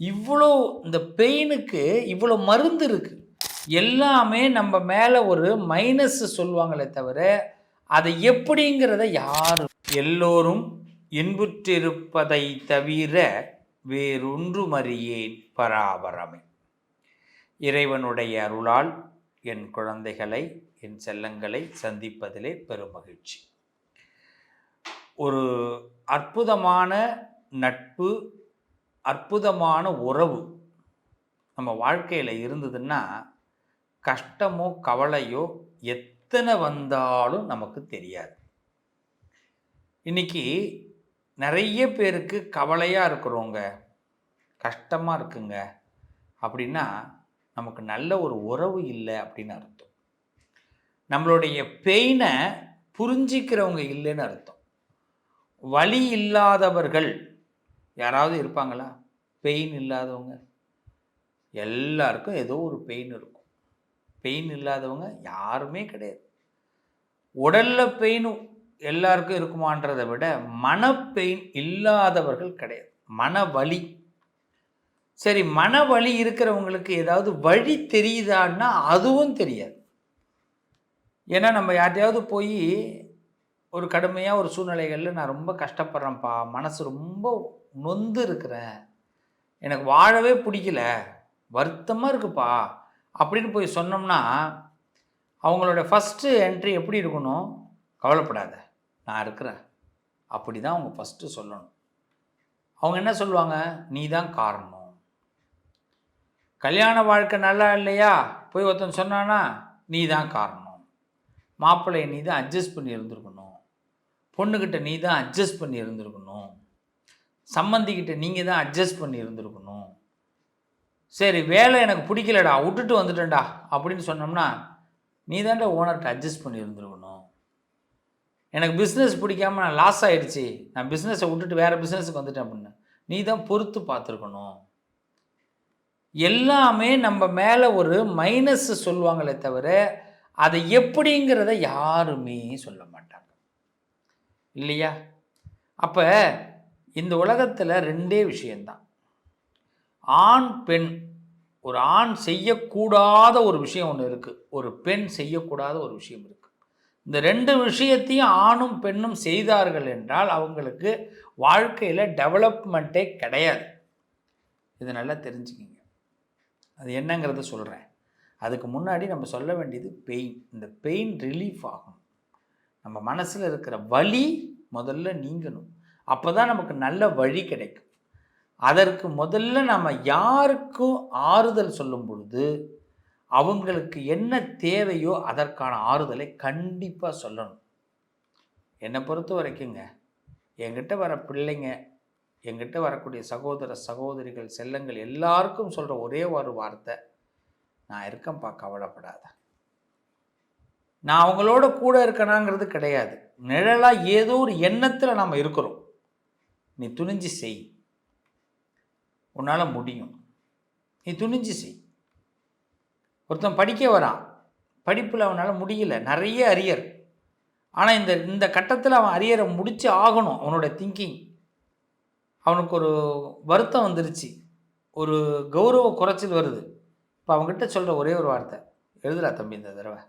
இவ்வளோ இந்த பெயினுக்கு இவ்வளோ மருந்து இருக்குது எல்லாமே நம்ம மேலே ஒரு மைனஸ் சொல்லுவாங்களே தவிர அதை எப்படிங்கிறத யாரும் எல்லோரும் இன்புற்றிருப்பதை தவிர வேறொன்றுமறியேன் பராபரமே. இறைவனுடைய அருளால் என் குழந்தைகளை என் செல்லங்களை சந்திப்பதிலே பெருமகிழ்ச்சி. ஒரு அற்புதமான நட்பு அற்புதமான உறவு நம்ம வாழ்க்கையில் இருந்ததுன்னா கஷ்டமோ கவலையோ எத்தனை வந்தாலும் நமக்கு தெரியாது. இன்னைக்கு நிறைய பேருக்கு கவலையாக இருக்கிறவங்க கஷ்டமாக இருக்குங்க அப்படின்னா நமக்கு நல்ல ஒரு உறவு இல்லை அப்படின்னு அர்த்தம். நம்மளுடைய பெயினை புரிஞ்சிக்கிறவங்க இல்லைன்னு அர்த்தம். வழி இல்லாதவர்கள் யாராவது இருப்பாங்களா? பெயின் இல்லாதவங்க. எல்லாருக்கும் ஏதோ ஒரு பெயின் இருக்கும். பெயின் இல்லாதவங்க யாருமே கிடையாது. உடலில் பெயினும் எல்லாருக்கும் இருக்குமான்றதை விட மன பெயின் இல்லாதவர்கள் கிடையாது. மன வலி சரி மன வலி இருக்கிறவங்களுக்கு ஏதாவது வழி தெரியுதான்னா அதுவும் தெரியாது. ஏன்னா நம்ம யார்ட்டையாவது போய் ஒரு கடுமையாக ஒரு சூழ்நிலைகளில் நான் ரொம்ப கஷ்டப்படுறேன்ப்பா. மனசு ரொம்ப நொந்து இருக்கிறேன் எனக்கு வாழவே பிடிக்கல. வருத்தமாக இருக்குப்பா. அப்படின்னு போய் சொன்னோம்னா அவங்களோட ஃபஸ்ட்டு என்ட்ரி எப்படி இருக்கணும்? கவலைப்படாத. நான் இருக்கிறேன். அப்படி தான் அவங்க ஃபஸ்ட்டு சொல்லணும். அவங்க என்ன சொல்லுவாங்க? நீ தான் காரணம். கல்யாண வாழ்க்கை நல்லா இல்லையா? போய் ஒருத்தன் சொன்னானா நீ தான் காரணம். மாப்பிள்ளையை நீ தான் அட்ஜஸ்ட் பண்ணி இருந்திருக்கணும். பொண்ணுக்கிட்ட நீ தான் அட்ஜஸ்ட் பண்ணி இருந்திருக்கணும். சம்மந்திக்கிட்ட நீங்கள் தான் அட்ஜஸ்ட் பண்ணி இருந்திருக்கணும். சரி வேலை எனக்கு பிடிக்கலடா விட்டுட்டு வந்துட்டேன்டா அப்படின்னு சொன்னோம்னா நீ தான்டா ஓனர்கிட்ட அட்ஜஸ்ட் பண்ணி இருந்திருக்கணும். எனக்கு பிஸ்னஸ் பிடிக்காம நான் லாஸ் ஆகிடுச்சி நான் பிஸ்னஸை விட்டுட்டு வேறு பிஸ்னஸுக்கு வந்துட்டேன் அப்படின்னு. நீ தான் பொறுத்து பார்த்துருக்கணும். எல்லாமே நம்ம மேலே ஒரு மைனஸ் சொல்லுவாங்களே தவிர அதை எப்படிங்கிறத யாருமே சொல்ல மாட்டாங்க. இல்லையா? அப்போ இந்த உலகத்தில் ரெண்டே விஷயந்தான் ஆண் பெண். ஒரு ஆண் செய்யக்கூடாத ஒரு விஷயம் ஒன்று இருக்குது ஒரு பெண் செய்யக்கூடாத ஒரு விஷயம் இருக்குது இந்த ரெண்டு விஷயத்தையும் ஆணும் பெண்ணும் செய்தார்கள் என்றால் அவங்களுக்கு வாழ்க்கையில் டெவலப்மெண்ட்டே கிடையாது. இது நல்லா தெரிஞ்சுக்கிங்க. அது என்னங்கிறத சொல்கிறேன் அதுக்கு முன்னாடி நம்ம சொல்ல வேண்டியது பெயின் இந்த பெயின் ரிலீஃப் ஆகும். நம்ம மனசில் இருக்கிற வலி முதல்ல நீங்கணும். அப்போ தான் நமக்கு நல்ல வழி கிடைக்கும். அதற்கு முதல்ல நம்ம யாருக்கும் ஆறுதல் சொல்லும் பொழுது அவங்களுக்கு என்ன தேவையோ அதற்கான ஆறுதலை கண்டிப்பாக சொல்லணும். என்னை பொறுத்த வரைக்குங்க என்கிட்ட வர பிள்ளைங்க என்கிட்ட வரக்கூடிய சகோதர சகோதரிகள் செல்லங்கள் எல்லாருக்கும் சொல்கிற ஒரே ஒரு வார்த்தை நான் இருக்கேன்ப்பா கவலைப்படாத. நான் அவங்களோட கூட இருக்கணாங்கிறது கிடையாது. நிழலாக ஏதோ ஒரு எண்ணத்தில் நம்ம இருக்கிறோம். நீ துணிஞ்சு செய். உன்னால் முடியும். நீ துணிஞ்சு செய். ஒருத்தன் படிக்க வரான். படிப்பில் அவனால் முடியல. நிறைய அரியர். ஆனால் இந்த இந்த கட்டத்தில் அவன் அரியரை முடித்து ஆகணும் அவனோட திங்கிங் அவனுக்கு ஒரு வருத்தம் வந்துருச்சு. ஒரு கௌரவ குறைச்சல் வருது. இப்போ அவங்ககிட்ட சொல்கிற ஒரே ஒரு வார்த்தை. எழுதுறா தம்பி இந்த தடவை.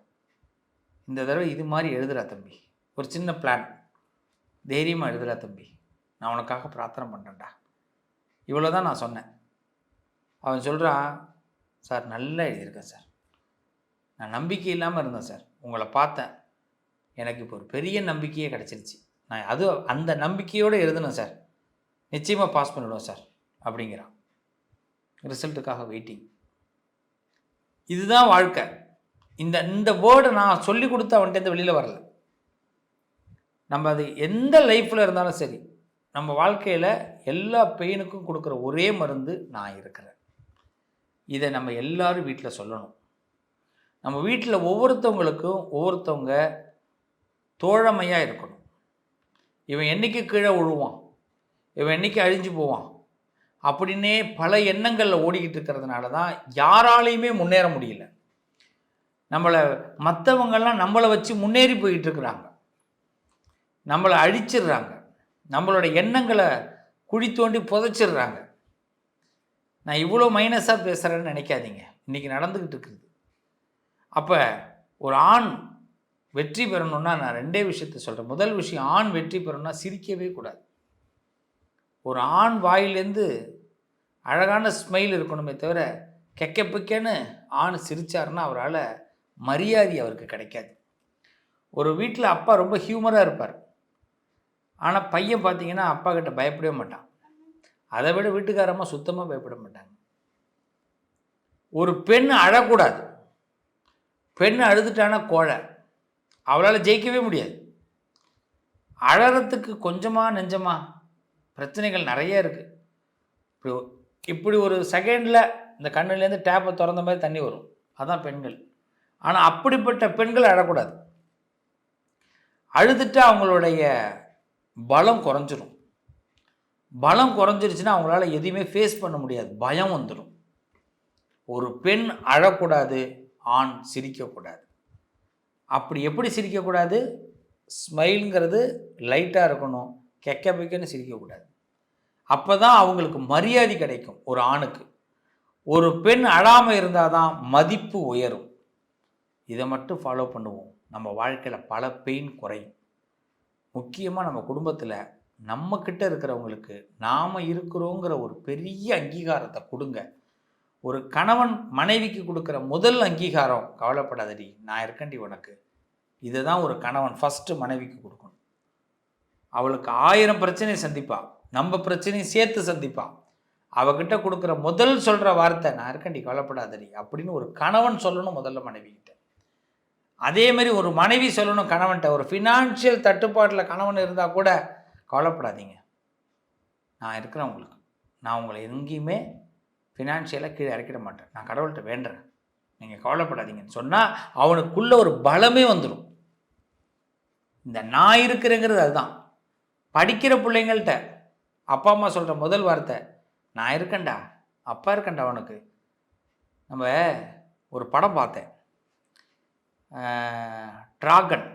இந்த தடவை இது மாதிரி எழுதுறா தம்பி. ஒரு சின்ன பிளான் தைரியமாக எழுதுறா தம்பி. நான் உனக்காக பிரார்த்தனை பண்ணுறேன்டா இவ்வளோ தான் நான் சொன்னேன். அவன் சொல்கிறான் சார் நல்லா எழுதியிருக்கேன் சார். நான் நம்பிக்கை இல்லாமல் இருந்தேன் சார். உங்களை பார்த்தேன். எனக்கு இப்போ ஒரு பெரிய நம்பிக்கையே கிடச்சிருச்சு. நான் அது அந்த நம்பிக்கையோடு எழுதுனேன் சார். நிச்சயமாக பாஸ் பண்ணிவிடுவோம் சார் அப்படிங்கிறான். ரிசல்ட்டுக்காக வெயிட்டிங் இதுதான் வாழ்க்கை. இந்த இந்த வேர்டை நான் சொல்லி கொடுத்து அவன்கிட்ட வெளியில் வரல. நம்ம அது எந்த லைஃப்பில் இருந்தாலும் சரி நம்ம வாழ்க்கையில் எல்லா பெயினுக்கும் கொடுக்குற ஒரே மருந்து நான் இருக்கிறேன். இதை நம்ம எல்லாரும் வீட்டில் சொல்லணும். நம்ம வீட்டில் ஒவ்வொருத்தவங்களுக்கும் ஒவ்வொருத்தவங்க தோழமையாக இருக்கணும். இவன் என்னைக்கு கீழே விழுவான்? இவன் என்றைக்கு அழிஞ்சு போவான்? அப்படின்னே பல எண்ணங்களில் ஓடிக்கிட்டு இருக்கிறதுனால தான் யாராலையுமே முன்னேற முடியல. நம்மளை மற்றவங்கெல்லாம் நம்மளை வச்சு முன்னேறி போயிட்டு இருக்கிறாங்க. நம்மளை அழிச்சிடுறாங்க. நம்மளோட எண்ணங்களை குழி தோண்டி புதைச்சிடுறாங்க. நான் இவ்வளோ மைனஸாக பேசுகிறேன்னு நினைக்காதீங்க. இன்றைக்கி நடந்துக்கிட்டு இருக்குது. அப்போ ஒரு ஆண் வெற்றி பெறணும்னா நான் ரெண்டே விஷயத்த சொல்கிறேன் முதல் விஷயம் ஆண் வெற்றி பெறணும்னா சிரிக்கவே கூடாது. ஒரு ஆண் வாயிலேருந்து அழகான ஸ்மைல் இருக்கணுமே தவிர கெக்கப்புக்கேன்னு ஆண் சிரிச்சாருன்னா அவரால் மரியாதை அவருக்கு கிடைக்காது. ஒரு வீட்டில் அப்பா ரொம்ப ஹியூமராக இருப்பார். ஆனால் பையன் பார்த்தீங்கன்னா அப்பா கிட்ட பயப்படவே மாட்டான். அதை விட வீட்டுக்காரம்மா சுத்தமாக பயப்பட மாட்டாங்க. ஒரு பெண் அழக்கூடாது. பெண் அழுதுட்டானா கோழை. அவளால் ஜெயிக்கவே முடியாது. அழறத்துக்கு கொஞ்சமாக நெஞ்சமா பிரச்சனைகள் நிறைய இருக்குது இப்படி இப்படி ஒரு செகண்டில் இந்த கண்ணுலேருந்து டேப்பை திறந்த மாதிரி தண்ணி வரும். அதான் பெண்கள். ஆனால் அப்படிப்பட்ட பெண்கள் அழக்கூடாது. அழுதுட்டு அவங்களுடைய பலம் குறைஞ்சிரும். பலம் குறைஞ்சிருச்சுன்னா அவங்களால எதையுமே ஃபேஸ் பண்ண முடியாது. பயம் வந்துடும் ஒரு பெண் அழக்கூடாது ஆண் சிரிக்கக்கூடாது. அப்படி எப்படி சிரிக்கக்கூடாது? ஸ்மைலுங்கிறது லைட்டாக இருக்கணும். கெக்க பிக்கன்னு சிரிக்கக்கூடாது. அப்போ தான் அவங்களுக்கு மரியாதை கிடைக்கும் ஒரு ஆணுக்கு. ஒரு பெண் அழாமல் இருந்தால் தான் மதிப்பு உயரும். இதை மட்டும் ஃபாலோ பண்ணுவோம். நம்ம வாழ்க்கையில் பல பெயின் குறையும். முக்கியமாக நம்ம குடும்பத்தில் நம்மக்கிட்ட இருக்கிறவங்களுக்கு நாம் இருக்கிறோங்கிற ஒரு பெரிய அங்கீகாரத்தை கொடுங்க. ஒரு கணவன் மனைவிக்கு கொடுக்குற முதல் அங்கீகாரம் கவலைப்படாதடி நான் இருக்கண்டி உனக்கு. இதை தான் ஒரு கணவன் ஃபஸ்ட்டு மனைவிக்கு கொடுக்கணும். அவளுக்கு ஆயிரம் பிரச்சனையை சந்திப்பாள் நம்ம பிரச்சனையும் சேர்த்து சந்திப்பான் அவகிட்ட கொடுக்குற முதல் சொல்கிற வார்த்தை நான் இருக்கண்டி கவலைப்படாதடி அப்படின்னு ஒரு கணவன் சொல்லணும் முதல்ல மனைவிக்கிட்ட. அதே மாதிரி ஒரு மனைவி சொல்லணும் கணவன்கிட்ட ஒரு ஃபினான்ஷியல் தட்டுப்பாட்டில் கணவன் இருந்தால் கூட கவலைப்படாதீங்க. நான் இருக்கிறேன் உங்களுக்கு. நான் உங்களை எங்கேயுமே ஃபினான்ஷியலாக கீழே இறக்கிட மாட்டேன். நான் கடவுள்கிட்ட வேண்டுறேன். நீங்கள் கவலைப்படாதீங்கன்னு சொன்னால் அவனுக்குள்ள ஒரு பலமே வந்துடும் இந்த நான் இருக்கிறேங்கிறது அதுதான். படிக்கிற பிள்ளைங்கள்ட்ட அப்பா அம்மா சொல்கிற முதல் வார்த்தை நான் இருக்கேன்டா அப்பா இருக்கேன்டா அவனுக்கு. நம்ம ஒரு படம் பார்த்தேன். ட்ராகன்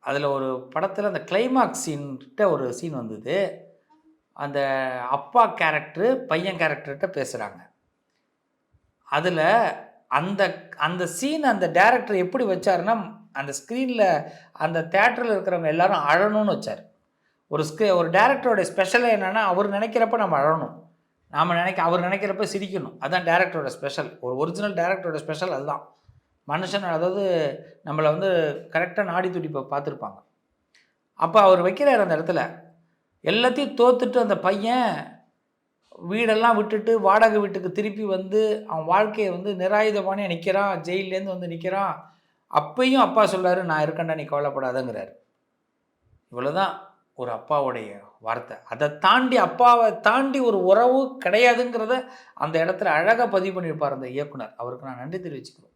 அதில் ஒரு படத்தில் அந்த கிளைமாக்ஸ் சீன்கிட்ட ஒரு சீன் வந்தது. அந்த அப்பா கேரக்டரு பையன் கேரக்டர்கிட்ட பேசுகிறாங்க அதில் அந்த அந்த சீன் அந்த டேரக்டர் எப்படி வச்சாருன்னா அந்த ஸ்க்ரீனில் அந்த தேட்டரில் இருக்கிறவங்க எல்லாரும் அழணும்னு வச்சார். ஒரு ஸ்க்ரீ ஒரு டேரக்டரோட ஸ்பெஷல் என்னென்னா அவர் நினைக்கிறப்ப நம்ம அழணும். நாம் நினைக்க அவர் நினைக்கிறப்ப சிரிக்கணும். அதுதான் டேரக்டரோட ஸ்பெஷல் ஒரு ஒரிஜினல் டேரக்டரோட ஸ்பெஷல் அதுதான். மனுஷன் அதாவது நம்மளை வந்து கரெக்டாக நாடி துடிப்பை பார்த்துருப்பாங்க. அப்போ அவர் வைக்கிறார் அந்த இடத்துல எல்லாத்தையும் தோத்துட்டு அந்த பையன் வீடெல்லாம் விட்டுட்டு வாடகை வீட்டுக்கு திருப்பி வந்து அவன் வாழ்க்கையை வந்து நிராயுதபானே நிற்கிறான் ஜெயிலேருந்து வந்து நிற்கிறான் அப்பையும் அப்பா சொல்கிறாரு நான் இருக்கேன்டா நீ கவலைப்படாதங்கிறார். இவ்வளோதான் ஒரு அப்பாவுடைய வார்த்தை. அதை தாண்டி அப்பாவை தாண்டி ஒரு உறவு கிடையாதுங்கிறத அந்த இடத்துல அழகாக பதிவு பண்ணியிருப்பார் அந்த இயக்குனர். அவருக்கு நான் நன்றி தெரிவிச்சுக்கிறேன்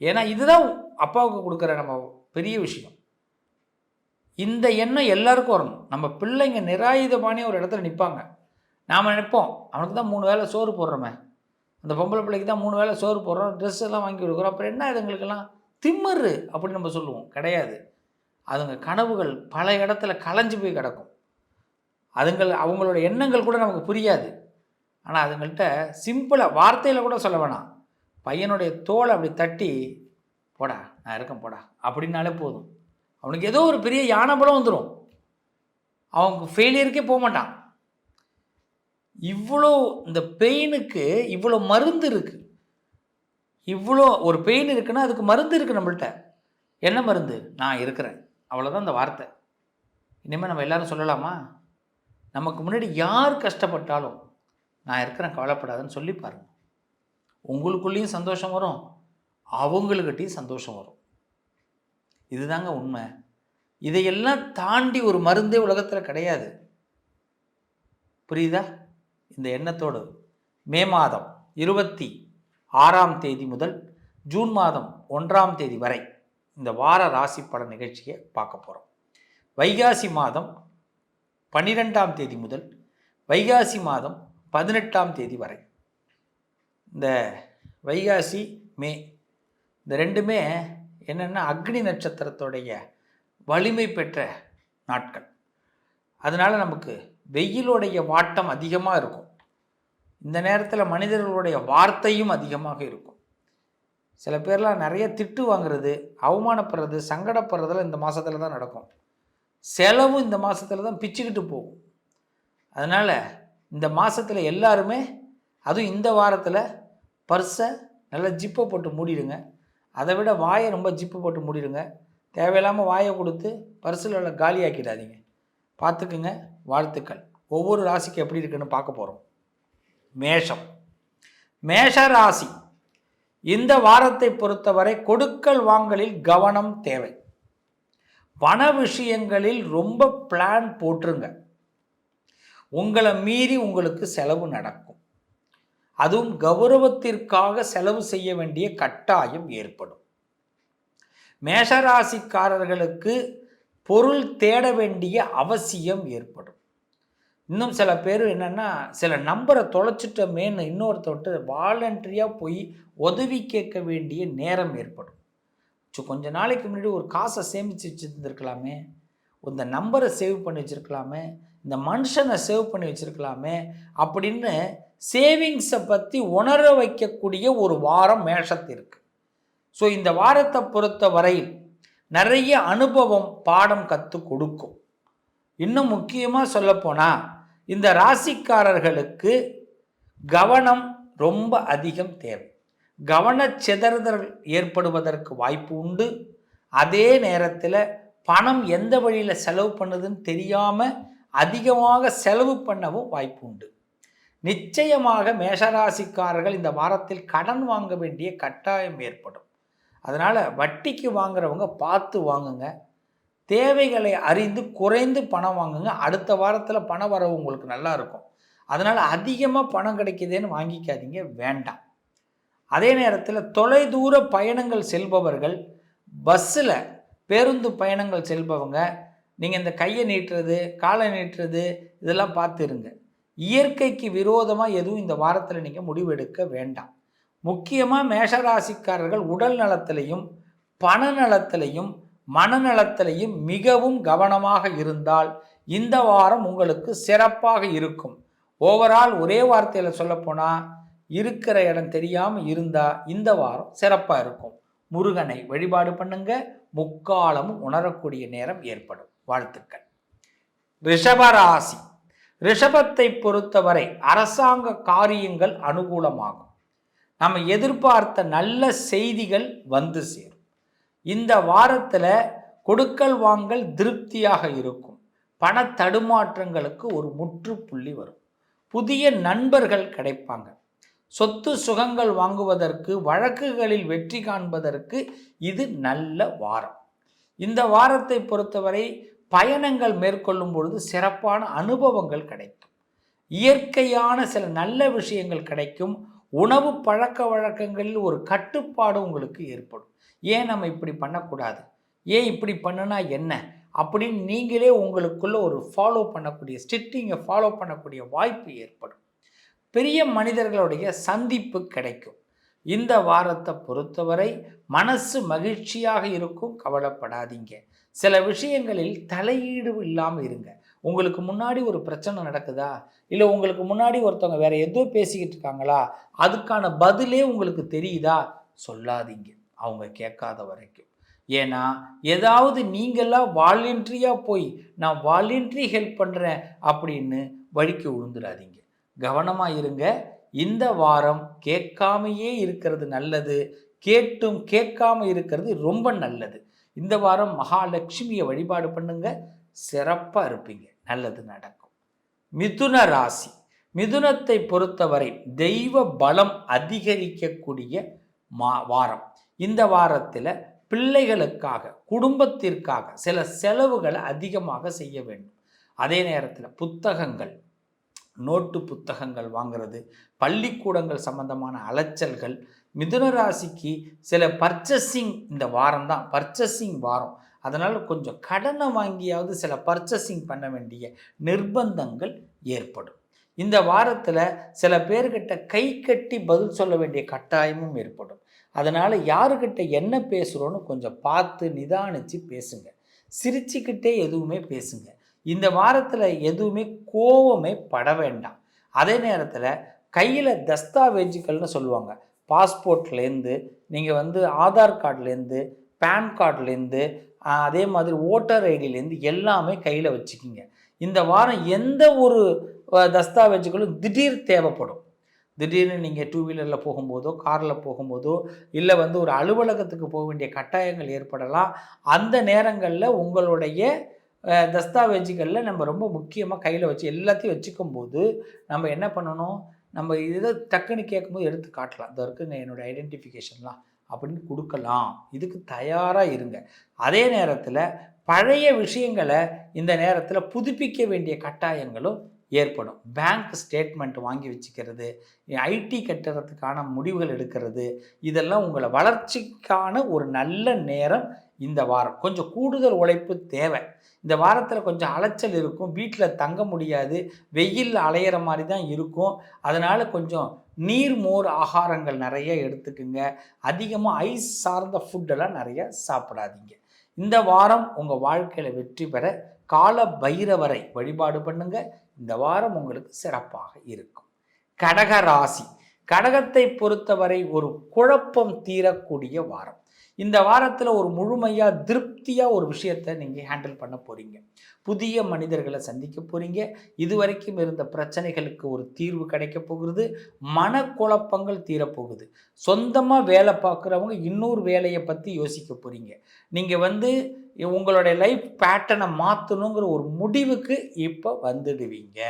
ஏன்னா இதுதான் அப்பாவுக்கு கொடுக்குற நம்ம பெரிய விஷயம். இந்த எண்ணம் எல்லாருக்கும் வரணும். நம்ம பிள்ளைங்க நிராயுதமானே ஒரு இடத்துல நிற்பாங்க நாம் நினைப்போம் அவனுக்கு தான் மூணு வேலை சோறு போடுறோமே. அந்த பொம்பளை பிள்ளைக்கு தான் மூணு வேலை சோறு போடுறோம் ட்ரெஸ் எல்லாம் வாங்கி கொடுக்குறோம். அப்புறம் என்ன இதுங்களுக்கெல்லாம்? திம்மரு அப்படின்னு நம்ம சொல்லுவோம். கிடையாது. அதுங்க கனவுகள் பல இடத்துல களைஞ்சு போய் கிடக்கும். அதுங்கள் அவங்களோட எண்ணங்கள் கூட நமக்கு புரியாது. ஆனால் அதுங்கள்ட்ட சிம்பிளாக வார்த்தையில் கூட சொல்ல வேணாம். பையனுடைய தோலை அப்படி தட்டி போடா நான் இருக்கேன் போடா அப்படின்னாலே போதும். அவனுக்கு ஏதோ ஒரு பெரிய யானை பலம் வந்துடும் அவங்க ஃபெயிலியருக்கே போக மாட்டான். இவ்வளோ இந்த பெயினுக்கு இவ்வளோ மருந்து இருக்குது இவ்வளோ ஒரு பெயின் இருக்குன்னா அதுக்கு மருந்து இருக்குது நம்மள்கிட்ட என்ன மருந்து? நான் இருக்கிறேன். அவ்வளோதான் அந்த வார்த்தை. இனிமேல் நம்ம எல்லோரும் சொல்லலாமா? நமக்கு முன்னாடி யார் கஷ்டப்பட்டாலும் நான் இருக்கிறேன் கவலைப்படாதுன்னு சொல்லி பாருங்கள் உங்களுக்குள்ளேயும் சந்தோஷம் வரும் அவங்களுக்கிட்டையும் சந்தோஷம் வரும். இதுதாங்க உண்மை. இதையெல்லாம் தாண்டி ஒரு மருந்தே உலகத்தில் கிடையாது. புரியுதா? இந்த எண்ணத்தோடு. மே மாதம் இருபத்தி ஆறாம் தேதி முதல் ஜூன் மாதம் ஒன்றாம் தேதி வரை இந்த வார ராசி பட நிகழ்ச்சியை பார்க்க போகிறோம் வைகாசி மாதம் பன்னிரெண்டாம் தேதி முதல் வைகாசி மாதம் பதினெட்டாம் தேதி வரை இந்த வைகாசி மே இந்த ரெண்டுமே என்னென்னா அக்னி நட்சத்திரத்துடைய வலிமை பெற்ற நாட்கள். அதனால் நமக்கு வெயிலுடைய வாட்டம் அதிகமாக இருக்கும். இந்த நேரத்தில் மனிதர்களுடைய வார்த்தையும் அதிகமாக இருக்கும். சில பேர்லாம் நிறைய திட்டு வாங்குறது அவமானப்படுறது சங்கடப்படுறதெல்லாம் இந்த மாதத்தில் தான் நடக்கும். செலவும் இந்த மாதத்தில் தான் பிச்சுக்கிட்டு போகும். அதனால் இந்த மாதத்தில் எல்லாருமே அதுவும் இந்த வாரத்தில் பர்ஸை நல்லா ஜிப்பை போட்டு மூடிடுங்க. அதை விட வாயை ரொம்ப ஜிப்பு போட்டு மூடிடுங்க. தேவையில்லாமல் வாயை கொடுத்து பர்ஸில் உள்ள காலியாக்கிடாதீங்க. பார்த்துக்குங்க. வாழ்த்துக்கள். ஒவ்வொரு ராசிக்கு எப்படி இருக்குன்னு பார்க்க போகிறோம் மேஷம். மேஷ ராசி. இந்த வாரத்தை பொறுத்தவரை கொடுக்கல் வாங்கலில் கவனம் தேவை. பண விஷயங்களில் ரொம்ப பிளான் போட்டுருங்க. உங்களை மீறி உங்களுக்கு செலவு நடக்கும். அதுவும் கௌரவத்திற்காக செலவு செய்ய வேண்டிய கட்டாயம் ஏற்படும். மேஷராசிக்காரர்களுக்கு பொருள் தேட வேண்டிய அவசியம் ஏற்படும். இன்னும் சில பேர் என்னென்னா சில நம்பரை தொலைச்சிட்டமேன்னு இன்னொருத்தவர்கிட்ட வாலண்டரியாக போய் உதவி கேட்க வேண்டிய நேரம் ஏற்படும். ஸோ கொஞ்ச நாளைக்கு முன்னாடி ஒரு காசை சேமித்து வச்சுருந்துருக்கலாமே இந்த நம்பரை சேவ் பண்ணி வச்சுருக்கலாமே இந்த மனுஷனை சேவ் பண்ணி வச்சுருக்கலாமே அப்படின்னு சேவிங்ஸை பற்றி உணர வைக்கக்கூடிய ஒரு வாரம் மேஷத்திற்கு. ஸோ இந்த வாரத்தை பொறுத்த வரையில் நிறைய அனுபவம் பாடம் கற்றுக் கொடுக்கும். இன்னும் முக்கியமாக சொல்லப்போனால் இந்த ராசிக்காரர்களுக்கு கவனம் ரொம்ப அதிகம் தேவை. கவனச்சிதறுதல் ஏற்படுவதற்கு வாய்ப்பு உண்டு. அதே நேரத்தில் பணம் எந்த வழியில் செலவு பண்ணுதுன்னு தெரியாமல் அதிகமாக செலவு பண்ணவும் வாய்ப்பு உண்டு. நிச்சயமாக மேஷராசிக்காரர்கள் இந்த வாரத்தில் கடன் வாங்க வேண்டிய கட்டாயம் ஏற்படும். அதனால் வட்டிக்கு வாங்குறவங்க பார்த்து வாங்குங்க. தேவைகளை அறிந்து குறைந்து பணம் வாங்குங்க. அடுத்த வாரத்தில் பண வரவு உங்களுக்கு நல்லா இருக்கும். அதனால் அதிகமாக பணம் கிடைக்குதுன்னு வாங்கிக்காதீங்க. வேண்டாம். அதே நேரத்தில் தொலைதூர பயணங்கள் செல்பவர்கள் பஸ்ஸில் பேருந்து பயணங்கள் செல்பவங்க நீங்கள் இந்த கையை நீட்டுறது காலை நீட்டுறது இதெல்லாம் பார்த்துருங்க இயற்கைக்கு விரோதமாக எதுவும் இந்த வாரத்தில் நீங்கள் முடிவெடுக்க வேண்டாம். முக்கியமாக மேஷராசிக்காரர்கள் உடல் நலத்திலையும் பண நலத்திலையும் மனநலத்திலையும் மிகவும் கவனமாக இருந்தால் இந்த வாரம் உங்களுக்கு சிறப்பாக இருக்கும். ஓவரால் ஒரே வார்த்தையில் சொல்லப்போனால் இருக்கிற இடம் தெரியாமல் இருந்தால் இந்த வாரம் சிறப்பாக இருக்கும். முருகனை வழிபாடு பண்ணுங்க. முக்காலமும் உணரக்கூடிய நேரம் ஏற்படும். வாழ்த்துக்கள். ரிஷபராசி ரிஷபத்தை பொறுத்தவரை அரசாங்க காரியங்கள் அனுகூலமாகும். நம்ம எதிர்பார்த்த நல்ல செய்திகள் வந்து சேரும். இந்த வாரத்தில் கொடுக்கல் வாங்கல் திருப்தியாக இருக்கும். பண தடுமாற்றங்களுக்கு ஒரு முற்றுப்புள்ளி வரும். புதிய நண்பர்கள் கிடைப்பாங்க. சொத்து சுகங்கள் வாங்குவதற்கு வழக்குகளில் வெற்றி காண்பதற்கு இது நல்ல வாரம். இந்த வாரத்தை பொறுத்தவரை பயணங்கள் மேற்கொள்ளும் பொழுது சிறப்பான அனுபவங்கள் கிடைக்கும். இயற்கையான சில நல்ல விஷயங்கள் கிடைக்கும். உணவு பழக்க வழக்கங்களில் ஒரு கட்டுப்பாடு உங்களுக்கு ஏற்படும். ஏன் நம்ம இப்படி பண்ணக்கூடாது? ஏன் இப்படி பண்ணுனா என்ன? அப்படின்னு நீங்களே உங்களுக்குள்ள ஒரு ஃபாலோ பண்ணக்கூடிய ஸ்டிட்டிங்கை ஃபாலோ பண்ணக்கூடிய வாய்ப்பு ஏற்படும். பெரிய மனிதர்களுடைய சந்திப்பு கிடைக்கும். இந்த வாரத்தை பொறுத்தவரை மனசு மகிழ்ச்சியாக இருக்கும். கவலைப்படாதீங்க. சில விஷயங்களில் தலையீடு இல்லாமல் இருங்க. உங்களுக்கு முன்னாடி ஒரு பிரச்சனை நடக்குதா? இல்லை உங்களுக்கு முன்னாடி ஒருத்தவங்க வேற ஏதோ பேசிக்கிட்டு இருக்காங்களா? அதுக்கான பதிலே உங்களுக்கு தெரியுதா? சொல்லாதீங்க. அவங்க கேட்காத வரைக்கும். ஏன்னா ஏதாவது நீங்களாம் வாலண்ட்ரியாக போய் நான் வாலண்ட்ரி ஹெல்ப் பண்ணுறேன் அப்படின்னு வழிக்கு விழுந்துடாதீங்க கவனமாக இருங்க. இந்த வாரம் கேட்காமையே இருக்கிறது நல்லது. கேட்டும் கேட்காம இருக்கிறது ரொம்ப நல்லது. இந்த வாரம் மகாலட்சுமியை வழிபாடு பண்ணுங்க. சிறப்பாக இருப்பீங்க. நல்லது நடக்கும். மிதுன ராசி. மிதுனத்தை பொறுத்தவரை தெய்வ பலம் அதிகரிக்கக்கூடிய மா வாரம். இந்த வாரத்தில் பிள்ளைகளுக்காக குடும்பத்திற்காக சில செலவுகளை அதிகமாக செய்ய வேண்டும். அதே நேரத்தில் புத்தகங்கள் நோட்டு புத்தகங்கள் வாங்கிறது பள்ளிக்கூடங்கள் சம்பந்தமான அலைச்சல்கள் மிதுன ராசிக்கு சில பர்ச்சஸிங் இந்த வாரம் தான் பர்ச்சஸிங் வாரம். அதனால் கொஞ்சம் கடனை வாங்கியாவது சில பர்ச்சஸிங் பண்ண வேண்டிய நிர்பந்தங்கள் ஏற்படும். இந்த வாரத்தில் சில பேர்கிட்ட கை கட்டி பதில் சொல்ல வேண்டிய கட்டாயமும் ஏற்படும். அதனால் யாருக்கிட்ட என்ன பேசுகிறோன்னு கொஞ்சம் பார்த்து நிதானித்து பேசுங்க. சிரிச்சுக்கிட்டே எதுவுமே பேசுங்க. இந்த வாரத்தில் எதுவுமே கோவமே பட வேண்டாம். அதே நேரத்தில் கையில் தஸ்தாவேஜுகள்னு சொல்லுவாங்க. பாஸ்போர்ட்லேருந்து நீங்கள் வந்து ஆதார் கார்டுலேருந்து பேன் கார்டுலேருந்து அதே மாதிரி ஓட்டர் ஐடியிலேருந்து எல்லாமே கையில் வச்சுக்கிங்க. இந்த வாரம் எந்த ஒரு தஸ்தாவேஜுகளும் திடீர் தேவைப்படும். திடீர்னு நீங்கள் டூ வீலரில் போகும்போதோ காரில் போகும்போதோ இல்லை வந்து ஒரு அலுவலகத்துக்கு போக வேண்டிய கட்டாயங்கள் ஏற்படலாம். அந்த நேரங்களில் உங்களுடைய தஸ்தாவேஜுகளில் நம்ம ரொம்ப முக்கியமாக கையில் வச்சு எல்லாத்தையும் வச்சுக்கும் போது நம்ம என்ன பண்ணணும்? நம்ம இதை டக்குன்னு கேட்கும்போது எடுத்து காட்டலாம். இதோ இருக்குங்க என்னோடய ஐடென்டிஃபிகேஷன்லாம் அப்படின்னு கொடுக்கலாம். இதுக்கு தயாராக இருங்க. அதே நேரத்தில் பழைய விஷயங்களை இந்த நேரத்தில் புதுப்பிக்க வேண்டிய கட்டாயங்களும் ஏற்படும். பேங்க் ஸ்டேட்மெண்ட் வாங்கி வச்சுக்கிறது ஐடி கட்டுறதுக்கான முடிவுகள் எடுக்கிறது இதெல்லாம் உங்களை வளர்ச்சிக்கான ஒரு நல்ல நேரம் இந்த வாரம். கொஞ்சம் கூடுதல் உழைப்பு தேவை. இந்த வாரத்தில் கொஞ்சம் அலைச்சல் இருக்கும். வீட்டில் தங்க முடியாது. வெயில் அலையிற மாதிரி தான் இருக்கும். அதனால் கொஞ்சம் நீர் மோர் ஆகாரங்கள் நிறைய எடுத்துக்குங்க. அதிகமாக ஐஸ் சார்ந்த ஃபுட்டெல்லாம் நிறைய சாப்பிடாதீங்க. இந்த வாரம் உங்கள் வாழ்க்கையில் வெற்றி பெற கால பைரவரை வழிபாடு பண்ணுங்க. இந்த வாரம் உங்களுக்கு சிறப்பாக இருக்கும். கடக ராசி. கடகத்தை பொறுத்தவரை ஒரு குழப்பம் தீரக்கூடிய வாரம். இந்த வாரத்தில் ஒரு முழுமையாக திருப்தியாக ஒரு விஷயத்தை நீங்கள் ஹேண்டில் பண்ண போகிறீங்க புதிய மனிதர்களை சந்திக்க போகிறீங்க இதுவரைக்கும் இருந்த பிரச்சனைகளுக்கு ஒரு தீர்வு கிடைக்க போகிறது மனக்குழப்பங்கள் தீரப்போகுது. சொந்தமாக வேலை பார்க்குறவங்க இன்னொரு வேலையை பற்றி யோசிக்க போகிறீங்க நீங்கள் வந்து உங்களுடைய லைஃப் பேட்டர்னை மாற்றணுங்கிற ஒரு முடிவுக்கு இப்போ வந்துடுவீங்க.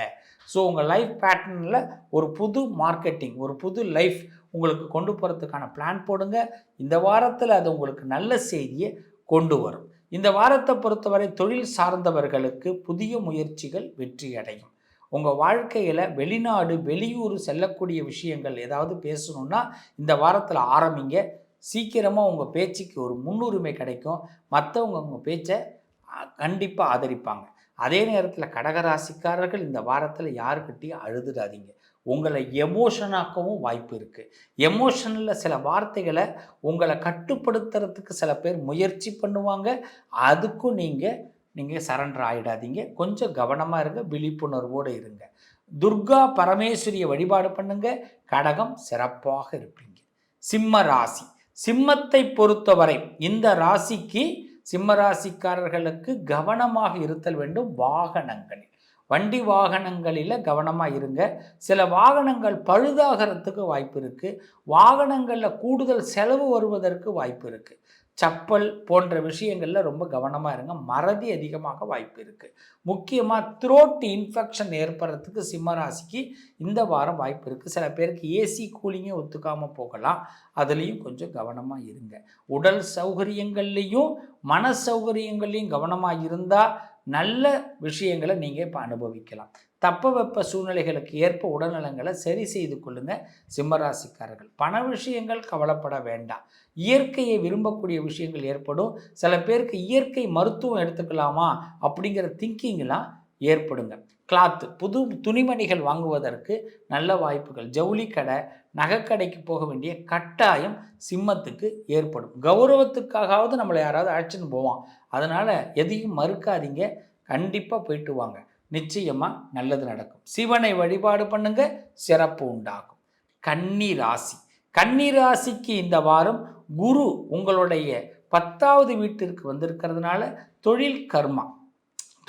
ஸோ உங்கள் லைஃப் பேட்டர்னில் ஒரு புது மார்க்கெட்டிங் ஒரு புது லைஃப் உங்களுக்கு கொண்டு போகிறதுக்கான பிளான் போடுங்க. இந்த வாரத்தில் அது உங்களுக்கு நல்ல செய்தியை கொண்டு வரும். இந்த வாரத்தை பொறுத்தவரை தொழில் சார்ந்தவர்களுக்கு புதிய முயற்சிகள் வெற்றி அடையும் உங்கள் வாழ்க்கையில் வெளிநாடு வெளியூர் செல்லக்கூடிய விஷயங்கள் ஏதாவது பேசணுன்னா இந்த வாரத்தில் ஆரம்பிங்க. சீக்கிரமாக உங்கள் பேச்சுக்கு ஒரு முன்னுரிமை கிடைக்கும். மற்றவங்க உங்கள் பேச்சை கண்டிப்பாக ஆதரிப்பாங்க. அதே நேரத்தில் கடகராசிக்காரர்கள் இந்த வாரத்தில் யாருக்கிட்டையும் அழுதுடாதீங்க. உங்களை எமோஷனாக்கவும் வாய்ப்பு இருக்குது எமோஷனில் சில வார்த்தைகளை உங்களை கட்டுப்படுத்துறதுக்கு சில பேர் முயற்சி பண்ணுவாங்க. அதுக்கும் நீங்கள் நீங்கள் சரண்டர் ஆகிடாதீங்க கொஞ்சம் கவனமாக இருங்க விழிப்புணர்வோடு இருங்க. துர்கா பரமேஸ்வரியை வழிபாடு பண்ணுங்க. கடகம் சிறப்பாக இருப்பீங்க. சிம்ம ராசி. சிம்மத்தை பொறுத்தவரை இந்த ராசிக்கு சிம்ம ராசிக்காரர்களுக்கு கவனமாக இருத்தல் வேண்டும் வாகனங்களில். வண்டி வாகனங்களில் கவனமாக இருங்க. சில வாகனங்கள் பழுதாகிறதுக்கு வாய்ப்பு இருக்குது வாகனங்களில் கூடுதல் செலவு வருவதற்கு வாய்ப்பு இருக்குது சப்பல் போன்ற விஷயங்களில் ரொம்ப கவனமாக இருங்க. மறதி அதிகமாக வாய்ப்பு இருக்குது முக்கியமாக த்ரோட் இன்ஃபெக்ஷன் ஏற்படுறதுக்கு சிம்மராசிக்கு இந்த வாரம் வாய்ப்பு இருக்குது சில பேருக்கு ஏசி கூலிங்கே ஒத்துக்காமல் போகலாம். அதுலேயும் கொஞ்சம் கவனமாக இருங்க. உடல் சௌகரியங்கள்லேயும் மன சௌகரியங்கள்லையும் கவனமாக இருந்தால் நல்ல விஷயங்களை நீங்கள் இப்போ அனுபவிக்கலாம். தப்ப வெப்ப சூழ்நிலைகளுக்கு ஏற்ப உடல்நலங்களை சரி செய்து கொள்ளுங்க சிம்மராசிக்காரர்கள். பண விஷயங்கள் கவலைப்பட வேண்டாம். இயற்கையை விரும்பக்கூடிய விஷயங்கள் ஏற்படும். சில பேருக்கு இயற்கை மருத்துவம் எடுத்துக்கலாமா அப்படிங்கிற திங்கிங்லாம் ஏற்படுங்க. கிளாத்து புது துணிமணிகள் வாங்குவதற்கு நல்ல வாய்ப்புகள். ஜவுளி கடை நகைக்கடைக்கு போக வேண்டிய கட்டாயம் சிம்மத்துக்கு ஏற்படும். கௌரவத்துக்காகவாவது நம்மளை யாராவது அழைச்சின்னு போவான். அதனால் எதையும் மறுக்காதீங்க. கண்டிப்பாக போயிட்டு வாங்க. நிச்சயமாக நல்லது நடக்கும். சிவனை வழிபாடு பண்ணுங்க. சிறப்பு உண்டாகும். கன்னி ராசி. கன்னி ராசிக்கு இந்த வாரம் குரு உங்களுடைய பத்தாவது வீட்டிற்கு வந்திருக்கிறதுனால தொழில் கர்மா.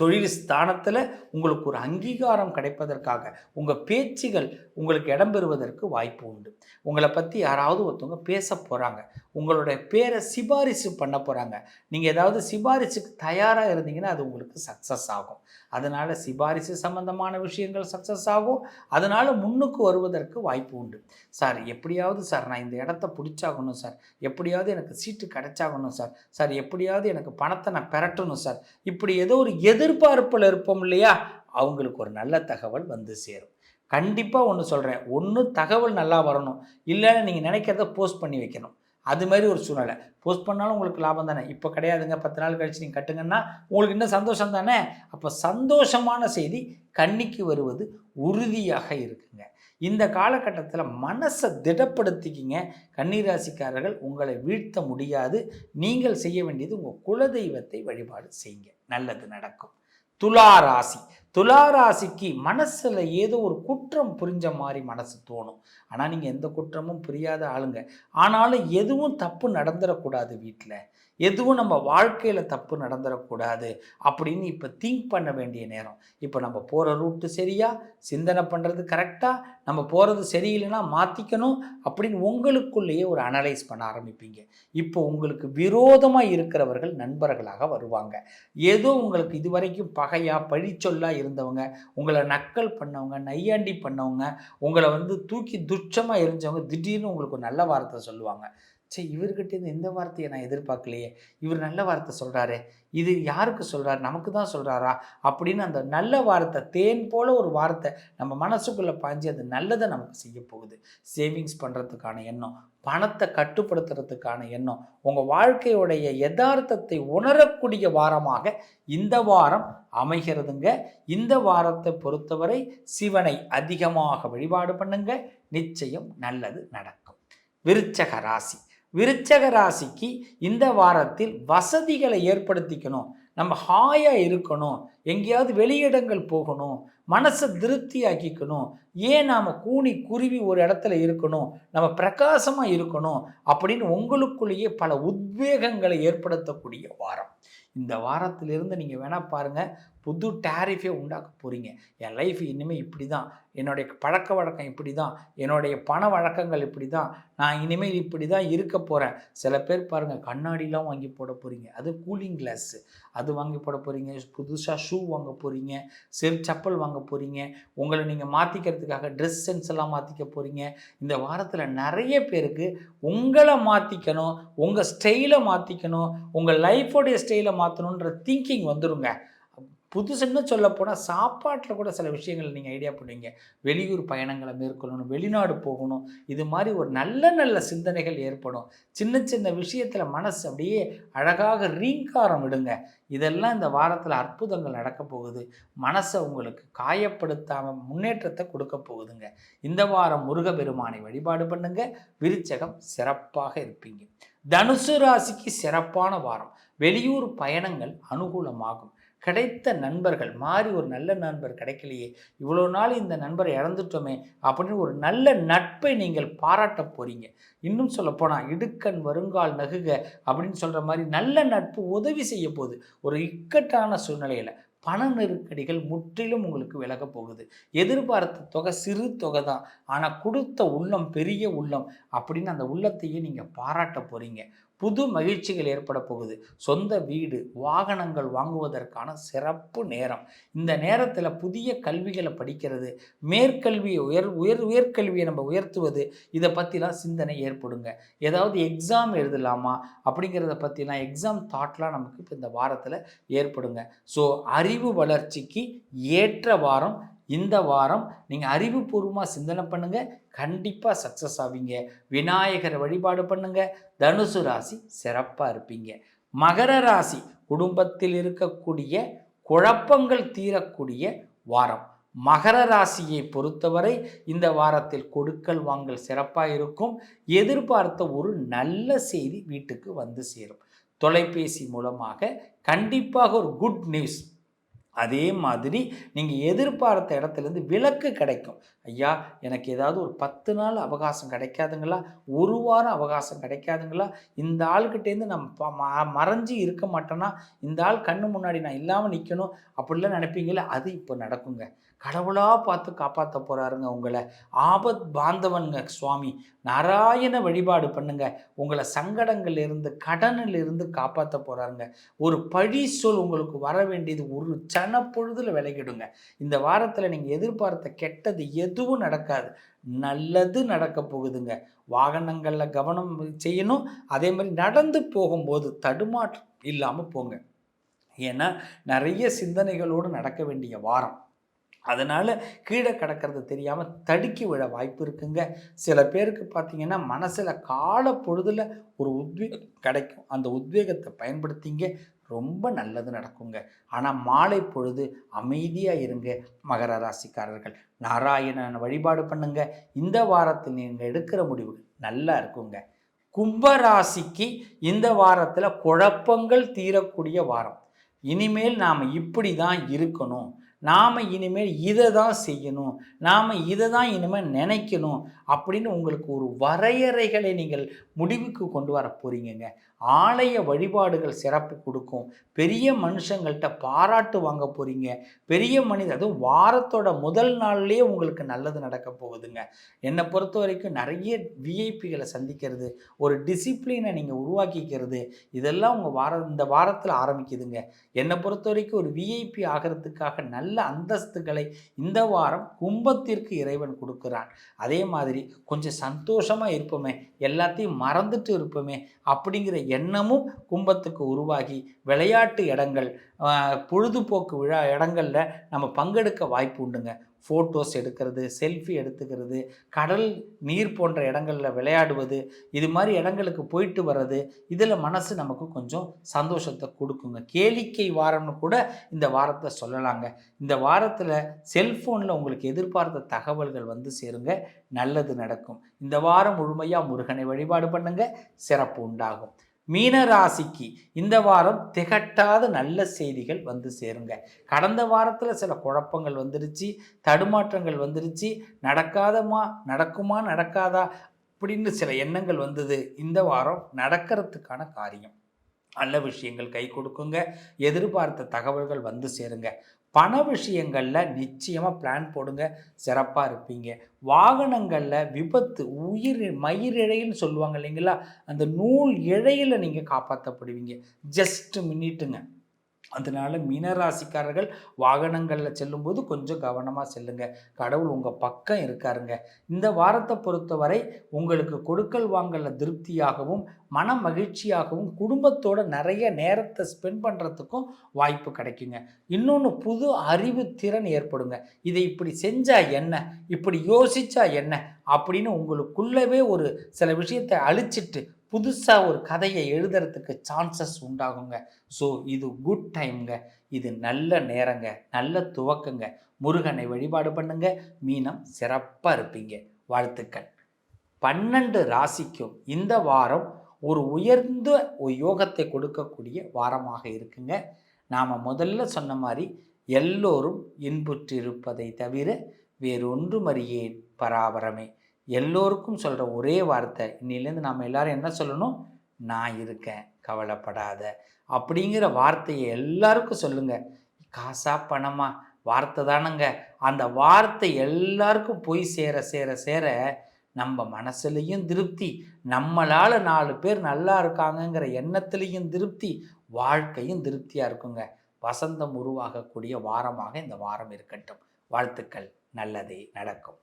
தொழில் ஸ்தானத்தில் உங்களுக்கு ஒரு அங்கீகாரம் கிடைப்பதற்காக உங்கள் பேச்சுகள் உங்களுக்கு இடம்பெறுவதற்கு வாய்ப்பு உண்டு. உங்களை பற்றி யாராவது ஒருத்தவங்க பேச போகிறாங்க உங்களுடைய பேரை சிபாரிசு பண்ண போகிறாங்க நீங்கள் ஏதாவது சிபாரிசுக்கு தயாராக இருந்தீங்கன்னா அது உங்களுக்கு சக்ஸஸ் ஆகும். அதனால் சிபாரிசு சம்பந்தமான விஷயங்கள் சக்ஸஸ் ஆகும். அதனால் முன்னுக்கு வருவதற்கு வாய்ப்பு உண்டு. சார் எப்படியாவது சார் நான் இந்த இடத்த பிடிச்சாகணும் சார். எப்படியாவது எனக்கு சீட்டு கிடைச்சாகணும் சார். சார் எப்படியாவது எனக்கு பணத்தை நான் பெரட்டணும் சார். இப்படி ஏதோ ஒரு எதிர்பார்ப்பில் இருப்போம் இல்லையா? அவங்களுக்கு ஒரு நல்ல தகவல் வந்து சேரும். கண்டிப்பாக ஒன்று சொல்கிறேன் ஒன்று தகவல் நல்லா வரணும். இல்லைன்னு நீங்கள் நினைக்கிறத போஸ்ட் பண்ணி வைக்கணும். அது மாதிரி ஒரு சூழ்நிலை. போஸ்ட் பண்ணாலும் உங்களுக்கு லாபம் தானே? இப்போ கிடையாதுங்க. பத்து நாள் கழிச்சு நீங்கள் கட்டுங்கன்னா உங்களுக்கு இன்னும் சந்தோஷம் தானே? அப்போ சந்தோஷமான செய்தி கண்ணிக்கு வருவது உறுதியாக இருக்குங்க. இந்த காலகட்டத்தில் மனசை திடப்படுத்திக்கிங்க. கன்னிராசிக்காரர்கள் உங்களை வீழ்த்த முடியாது. நீங்கள் செய்ய வேண்டியது உங்கள் குலதெய்வத்தை வழிபாடு செய்யுங்க. நல்லது நடக்கும். துலா ராசி. துளாராசிக்கு மனசில் ஏதோ ஒரு குற்றம் புரிஞ்ச மாதிரி மனசு தோணும். ஆனால் நீங்கள் எந்த குற்றமும் புரியாத ஆளுங்க. ஆனாலும் எதுவும் தப்பு நடந்துடக்கூடாது வீட்டில் எதுவும் நம்ம வாழ்க்கையில் தப்பு நடந்துடக்கூடாது அப்படின்னு இப்போ திங்க் பண்ண வேண்டிய நேரம். இப்போ நம்ம போகிற ரூட்டு சரியா? சிந்தனை பண்ணுறது கரெக்டாக நம்ம போகிறது சரியில்லைன்னா மாற்றிக்கணும் அப்படின்னு உங்களுக்குள்ளேயே ஒரு அனலைஸ் பண்ண ஆரம்பிப்பீங்க. இப்போ உங்களுக்கு விரோதமாக இருக்கிறவர்கள் நண்பர்களாக வருவாங்க. ஏதோ உங்களுக்கு இதுவரைக்கும் பகையாக பழிச்சொல்லாக இருந்தவங்க உங்களை நக்கல் பண்ணவங்க நையாண்டி பண்ணவங்க உங்களை வந்து தூக்கி துச்சமாக எரிஞ்சவங்க திடீர்னு உங்களுக்கு ஒரு நல்ல வார்த்தை சொல்லுவாங்க. சரி இவர்கிட்டேருந்து எந்த இந்த வார்த்தையை நான் எதிர்பார்க்கலையே. இவர் நல்ல வார்த்தை சொல்கிறாரு இது யாருக்கு சொல்கிறார் நமக்கு தான் சொல்கிறாரா அப்படின்னு அந்த நல்ல வார்த்தை தேன் போல ஒரு வார்த்தை நம்ம மனசுக்குள்ளே பாஞ்சு அது நல்லதை நமக்கு செய்ய போகுது. சேவிங்ஸ் பண்ணுறதுக்கான எண்ணம் பணத்தை கட்டுப்படுத்துறதுக்கான எண்ணம் உங்கள் வாழ்க்கையுடைய யதார்த்தத்தை உணரக்கூடிய வாரமாக இந்த வாரம் அமைகிறதுங்க. இந்த வாரத்தை பொறுத்தவரை சிவனை அதிகமாக வழிபாடு பண்ணுங்க. நிச்சயம் நல்லது நடக்கும். விருச்சக ராசி. விருச்சக ராசிக்கு இந்த வாரத்தில் வசதிகளை ஏற்படுத்திக்கணும். நம்ம ஹாயாக இருக்கணும். எங்கேயாவது வெளியிடங்கள் போகணும். மனசை திருப்தியாக்கிக்கணும். ஏன் நாம் கூனி குருவி ஒரு இடத்துல இருக்கணும்? நம்ம பிரகாசமாக இருக்கணும் அப்படின்னு உங்களுக்குள்ளேயே பல உத்வேகங்களை ஏற்படுத்தக்கூடிய வாரம். இந்த வாரத்திலிருந்து நீங்கள் வேணால் பாருங்கள் புது டேரிஃபே உண்டாக்க போகிறீங்க என் லைஃப் இனிமேல் இப்படி தான் என்னுடைய பழக்க வழக்கம் இப்படி தான் என்னுடைய பண வழக்கங்கள் இப்படி தான் நான் இனிமேல் இப்படி தான் இருக்க போகிறேன் சில பேர் பாருங்கள் கண்ணாடிலாம் வாங்கி போட போகிறீங்க அது கூலிங் கிளாஸு அது வாங்கி போட போகிறீங்க புதுசாக ஷூ வாங்க போகிறீங்க செரு சப்பல் வாங்க போகிறீங்க உங்களை நீங்கள் மாற்றிக்கிறதுக்காக ட்ரெஸ் சென்ஸ் எல்லாம் மாற்றிக்க போகிறீங்க இந்த வாரத்தில் நிறைய பேருக்கு உங்களை மாற்றிக்கணும் உங்கள் ஸ்டைலை மாற்றிக்கணும் உங்கள் லைஃபோடைய ஸ்டைலை மாற்றணுன்ற திங்கிங் வந்துடுங்க புதுசுன்னு சொல்ல போனால் சாப்பாட்டில் கூட சில விஷயங்கள் நீங்கள் ஐடியா பண்ணுவீங்க வெளியூர் பயணங்களை மேற்கொள்ளணும் வெளிநாடு போகணும் இது மாதிரி ஒரு நல்ல நல்ல சிந்தனைகள் ஏற்படும். சின்ன சின்ன விஷயத்தில் மனசு அப்படியே அழகாக ரீங்காரம் விடுங்க. இதெல்லாம் இந்த வாரத்தில் அற்புதங்கள் நடக்க போகுது. மனசை உங்களுக்கு காயப்படுத்தாமல் முன்னேற்றத்தை கொடுக்க போகுதுங்க. இந்த வாரம் முருகபெருமானை வழிபாடு பண்ணுங்க. விருச்சகம் சிறப்பாக இருப்பீங்க. தனுசு ராசிக்கு சிறப்பான வாரம். வெளியூர் பயணங்கள் அனுகூலமாகும். கிடைத்த நண்பர்கள் மாறி ஒரு நல்ல நண்பர் கிடைக்கலையே இவ்வளோ நாள் இந்த நண்பரை இழந்துட்டோமே அப்படின்னு ஒரு நல்ல நட்பை நீங்கள் பாராட்ட போகிறீங்க இன்னும் சொல்லப்போனால் இடுக்கண் வருங்கால் நகுக அப்படின்னு சொல்கிற மாதிரி நல்ல நட்பு உதவி செய்ய போகுது. ஒரு இக்கட்டான சூழ்நிலையில் பண நெருக்கடிகள் முற்றிலும் உங்களுக்கு விலக போகுது. எதிர்பார்த்த தொகை சிறு தொகை தான். ஆனால் கொடுத்த உள்ளம் பெரிய உள்ளம் அப்படின்னு அந்த உள்ளத்தையே நீங்கள் பாராட்ட போகிறீங்க புது மகிழ்ச்சிகள் ஏற்பட போகுது. சொந்த வீடு வாகனங்கள் வாங்குவதற்கான சிறப்பு நேரம். இந்த நேரத்தில் புதிய கல்விகளை படிக்கிறது மேற்கல்வியை உயர் உயர் உயர்கல்வியை நம்ம உயர்த்துவது இதை பற்றிலாம் சிந்தனை ஏற்படுங்க. ஏதாவது எக்ஸாம் எழுதலாமா அப்படிங்கிறத பற்றிலாம் எக்ஸாம் தாட்லாம் நமக்கு இப்போ இந்த வாரத்தில் ஏற்படுங்க. ஸோ அறிவு வளர்ச்சிக்கு ஏற்ற வாரம் இந்த வாரம் நீங்கள் அறிவுபூர்வமாக சிந்தனை பண்ணுங்கள் கண்டிப்பாக சக்ஸஸ் ஆவீங்க. விநாயகரை வழிபாடு பண்ணுங்கள் தனுசு ராசி சிறப்பாக இருப்பீங்க. மகர ராசி குடும்பத்தில் இருக்கக்கூடிய குழப்பங்கள் தீரக்கூடிய வாரம். மகர ராசியை பொறுத்தவரை இந்த வாரத்தில் கொடுக்கல் வாங்கல் சிறப்பாக இருக்கும். எதிர்பார்த்த ஒரு நல்ல செய்தி வீட்டுக்கு வந்து சேரும். தொலைபேசி மூலமாக கண்டிப்பாக ஒரு குட் நியூஸ் அதே மாதிரி நீங்கள் எதிர்பார்த்த இடத்துலேருந்து விலக்கு கிடைக்கும். ஐயா எனக்கு ஏதாவது ஒரு பத்து நாள் அவகாசம் கிடைக்காதுங்களா? ஒரு வாரம் அவகாசம் கிடைக்காதுங்களா? இந்த ஆள்கிட்டேருந்து நம்ம மறைஞ்சி இருக்க மாட்டேன்னா இந்த ஆள் கண்ணு முன்னாடி நான் இல்லாமல் நிற்கணும் அப்படிலாம் நினைப்பீங்களே? அது இப்போ நடக்குங்க. கடவுளாக பார்த்து காப்பாற்ற போகிறாருங்க உங்களை. ஆபத் பாந்தவனுங்க சுவாமி. நாராயண வழிபாடு பண்ணுங்க. உங்களை சங்கடங்கள் இருந்து கடனில் இருந்து காப்பாற்ற போகிறாருங்க ஒரு பழி சொல் உங்களுக்கு வர வேண்டியது ஒரு சனப்பொழுதில் விலகிடுங்க. இந்த வாரத்தில் நீங்கள் எதிர்பார்த்த கெட்டது எதுவும் நடக்காது. நல்லது நடக்க போகுதுங்க. வாகனங்களில் கவனம் செய்யணும். அதே மாதிரி நடந்து போகும்போது தடுமாற்றம் இல்லாமல் போங்க. ஏன்னா நிறைய சிந்தனைகளோடு நடக்க வேண்டிய வாரம். அதனால் கீழே கிடக்கிறது தெரியாமல் தடுக்கி விழ வாய்ப்பு இருக்குங்க. சில பேருக்கு பார்த்தீங்கன்னா மனசில் கால பொழுதில் ஒரு உத்வேகம் கிடைக்கும். அந்த உத்வேகத்தை பயன்படுத்திங்க ரொம்ப நல்லது நடக்குங்க. ஆனால் மாலை பொழுது அமைதியாக இருங்க மகர ராசிக்காரர்கள். நாராயணன் வழிபாடு பண்ணுங்க. இந்த வாரத்தில் நீங்கள் எடுக்கிற முடிவு நல்லா இருக்குங்க. கும்பராசிக்கு இந்த வாரத்தில் குழப்பங்கள் தீரக்கூடிய வாரம். இனிமேல் நாம் இப்படி தான் இருக்கணும். நாம் இனிமேல் இதை தான் செய்யணும். நாம் இதை தான் இனிமேல் நினைக்கணும் அப்படின்னு உங்களுக்கு ஒரு வரையறைகளை நீங்கள் முடிவுக்கு கொண்டு வர போகிறீங்க ஆலய வழிபாடுகள் சிறப்பு கொடுக்கும். பெரிய மனுஷங்கள்கிட்ட பாராட்டு வாங்க போகிறீங்க பெரிய மனிதர் அதுவும் வாரத்தோட முதல் நாள்லேயே உங்களுக்கு நல்லது நடக்க போகுதுங்க. என்னை பொறுத்த வரைக்கும் நிறைய விஐபிகளை சந்திக்கிறது ஒரு டிசிப்ளினை நீங்கள் உருவாக்கிக்கிறது இதெல்லாம் உங்கள் வார இந்த வாரத்தில் ஆரம்பிக்குதுங்க. என்னை பொறுத்த வரைக்கும் ஒரு விஐபி ஆகிறதுக்காக நல்ல நல்ல அந்தஸ்துகளை இந்த வாரம் கும்பத்திற்கு இறைவன் கொடுக்குறான். அதே மாதிரி கொஞ்சம் சந்தோஷமாக இருப்போமே எல்லாத்தையும் மறந்துட்டு இருப்போமே அப்படிங்கிற எண்ணமும் கும்பத்துக்கு உருவாகி விளையாட்டு இடங்கள் பொழுதுபோக்கு விழா இடங்களில் நம்ம பங்கெடுக்க வாய்ப்பு உண்டுங்க. ஃபோட்டோஸ் எடுக்கிறது செல்ஃபி எடுத்துக்கிறது கடல் நீர் போன்ற இடங்களில் விளையாடுவது இது மாதிரி இடங்களுக்கு போயிட்டு வர்றது இதில் மனசு நமக்கு கொஞ்சம் சந்தோஷத்தை கொடுக்குங்க. கேளிக்கை வாரம்னு கூட இந்த வாரத்தை சொல்லலாங்க. இந்த வாரத்தில் செல்ஃபோனில் உங்களுக்கு எதிர்பார்த்த தகவல்கள் வந்து சேருங்க. நல்லது நடக்கும். இந்த வாரம் முழுமையாக முருகனை வழிபாடு பண்ணுங்கள் சிறப்பு உண்டாகும். மீனராசிக்கு இந்த வாரம் திகட்டாத நல்ல செய்திகள் வந்து சேருங்க. கடந்த வாரத்தில் சில குழப்பங்கள் வந்துருச்சு தடுமாற்றங்கள் வந்துருச்சு நடக்காதமா நடக்குமா நடக்காதா அப்படின்னு சில எண்ணங்கள் வந்தது. இந்த வாரம் நடக்கிறதுக்கான காரியம். நல்ல விஷயங்கள் கை கொடுக்குங்க. எதிர்பார்த்த தகவல்கள் வந்து சேருங்க. பண விஷயங்களில் நிச்சயமாக பிளான் போடுங்க. சிறப்பாக இருப்பீங்க. வாகனங்களில் விபத்து உயிர் மயிரிழைன்னு சொல்லுவாங்க இல்லைங்களா? அந்த நூல் இழையில் நீங்கள் காப்பாற்றப்படுவீங்க ஜஸ்ட் மினிட்டுங்க அதனால் மீனராசிக்காரர்கள் வாகனங்களில் செல்லும்போது கொஞ்சம் கவனமாக செல்லுங்க. கடவுள் உங்கள் பக்கம் இருக்காருங்க. இந்த வாரத்தை பொறுத்தவரை உங்களுக்கு கொடுக்கல் வாங்கல திருப்தியாகவும் மன மகிழ்ச்சியாகவும் குடும்பத்தோட நிறைய நேரத்தை ஸ்பெண்ட் பண்ணுறதுக்கும் வாய்ப்பு கிடைக்குங்க. இன்னொன்று புது அறிவு திறன் ஏற்படுங்க. இதை இப்படி செஞ்சால் என்ன? இப்படி யோசிச்சா என்ன? அப்படின்னு உங்களுக்குள்ளவே ஒரு சில விஷயத்தை அழிச்சிட்டு புதுசாக ஒரு கதையை எழுதுறதுக்கு சான்சஸ் உண்டாகுங்க. ஸோ இது குட் டைம்ங்க இது நல்ல நேரங்க. நல்ல துவக்கங்க. முருகனை வழிபாடு பண்ணுங்க. மீனம் சிறப்பாக இருப்பீங்க. வாழ்த்துக்கள். பன்னெண்டு ராசிக்கும் இந்த வாரம் ஒரு உயர்ந்த ஒரு யோகத்தை கொடுக்கக்கூடிய வாரமாக இருக்குங்க. நாம் முதல்ல சொன்ன மாதிரி எல்லோரும் இன்புற்றிருப்பதை தவிர வேறொன்றும் அறியேன். பராபரமே. எல்லோருக்கும் சொல்கிற ஒரே வார்த்தை இன்னிலேருந்து நாம் எல்லாரும் என்ன சொல்லணும்? நான் இருக்கேன் கவலைப்படாத அப்படிங்கிற வார்த்தையை எல்லாருக்கும் சொல்லுங்கள் காசா பணமா? வார்த்தை தானுங்க. அந்த வார்த்தை எல்லாருக்கும் போய் சேர சேர சேர நம்ம மனசுலையும் திருப்தி நம்மளால் நாலு பேர் நல்லா இருக்காங்கங்கிற எண்ணத்துலேயும் திருப்தி வாழ்க்கையும் திருப்தியாக இருக்குங்க. வசந்தம் உருவாகக்கூடிய வாரமாக இந்த வாரம் இருக்கட்டும். வாழ்த்துக்கள். நல்லதே நடக்கும்.